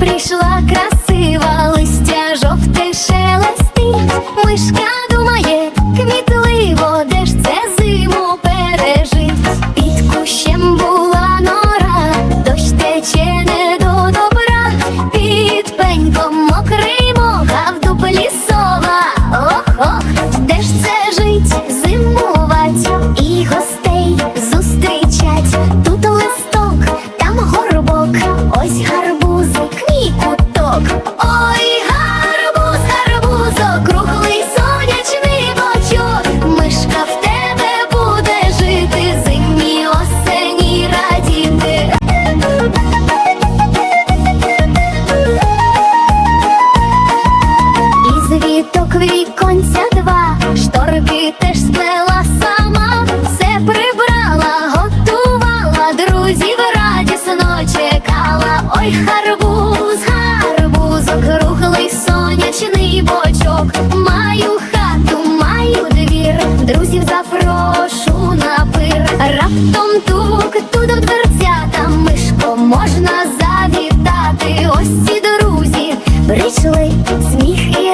прийшла красива, листя жовте шелестить. Мишка думає, квітливо, де ж це зиму пережить. Під кущем була нора, дощ тече не до добра. Під пеньком мокрий мох, а в дуплі сова. Ох-ох, де ж це жить, зимувать і гостей зустрічать. Тут листок, там горбок, ось прошу напир Раптом тук туди в дверцята мишко можна завітати. Ось ці друзі прийшли сміх і